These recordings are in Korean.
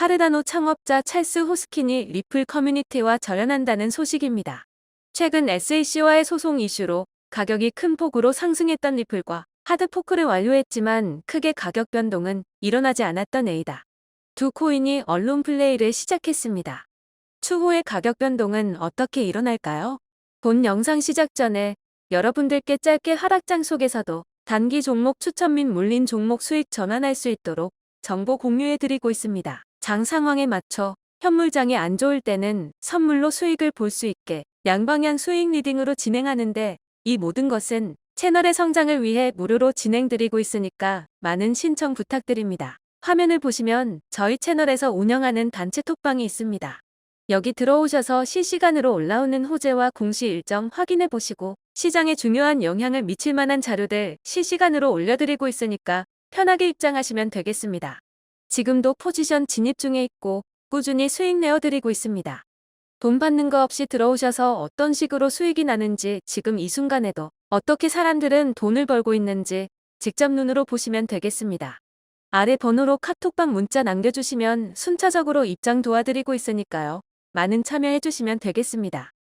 카르다노 창업자 찰스 호스킨이 리플 커뮤니티와 절연한다는 소식입니다. 최근 SAC와의 소송 이슈로 가격이 큰 폭으로 상승했던 리플과 하드포크를 완료했지만 크게 가격 변동은 일어나지 않았던 에이다. 두 코인이 언론 플레이를 시작했습니다. 추후의 가격 변동은 어떻게 일어날까요? 본 영상 시작 전에 여러분들께 짧게 하락장 속에서도 단기 종목 추천 및 물린 종목 수익 전환할 수 있도록 정보 공유해 드리고 있습니다. 장 상황에 맞춰 현물장이 안 좋을 때는 선물로 수익을 볼 수 있게 양방향 수익 리딩으로 진행하는데 이 모든 것은 채널의 성장을 위해 무료로 진행드리고 있으니까 많은 신청 부탁드립니다. 화면을 보시면 저희 채널에서 운영하는 단체 톡방이 있습니다. 여기 들어오셔서 실시간으로 올라오는 호재와 공시 일정 확인해 보시고 시장에 중요한 영향을 미칠 만한 자료들 실시간으로 올려드리고 있으니까 편하게 입장하시면 되겠습니다. 지금도 포지션 진입 중에 있고 꾸준히 수익 내어드리고 있습니다. 돈 받는 거 없이 들어오셔서 어떤 식으로 수익이 나는지 지금 이 순간에도 어떻게 사람들은 돈을 벌고 있는지 직접 눈으로 보시면 되겠습니다. 아래 번호로 카톡방 문자 남겨주시면 순차적으로 입장 도와드리고 있으니까요. 많은 참여해주시면 되겠습니다.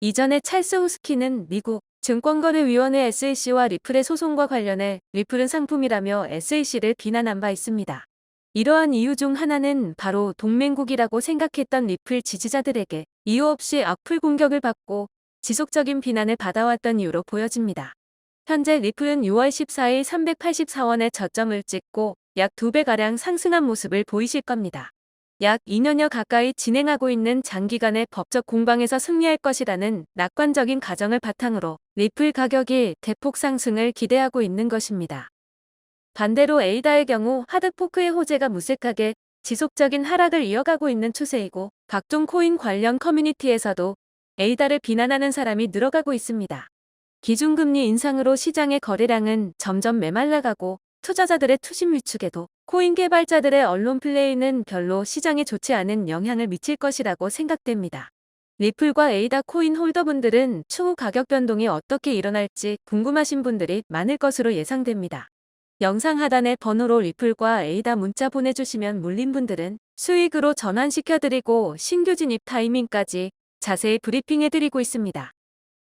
이전에 찰스 후스키는 미국 증권거래위원회 SAC와 리플의 소송과 관련해 리플은 상품이라며 SAC를 비난한 바 있습니다. 이러한 이유 중 하나는 바로 동맹국이라고 생각했던 리플 지지자들에게 이유 없이 악플 공격을 받고 지속적인 비난을 받아왔던 이유로 보여집니다. 현재 리플은 6월 14일 384원의 저점을 찍고 약 2배가량 상승한 모습을 보이실 겁니다. 약 2년여 가까이 진행하고 있는 장기간의 법적 공방에서 승리할 것이라는 낙관적인 가정을 바탕으로 리플 가격이 대폭 상승을 기대하고 있는 것입니다. 반대로 에이다의 경우 하드포크의 호재가 무색하게 지속적인 하락을 이어가고 있는 추세이고 각종 코인 관련 커뮤니티에서도 에이다를 비난하는 사람이 늘어가고 있습니다. 기준금리 인상으로 시장의 거래량은 점점 메말라가고 투자자들의 투심 위축에도 코인 개발자들의 언론 플레이는 별로 시장에 좋지 않은 영향을 미칠 것이라고 생각됩니다. 리플과 에이다 코인 홀더분들은 추후 가격 변동이 어떻게 일어날지 궁금하신 분들이 많을 것으로 예상됩니다. 영상 하단에 번호로 리플과 에이다 문자 보내주시면 물린 분들은 수익으로 전환시켜드리고 신규 진입 타이밍까지 자세히 브리핑해드리고 있습니다.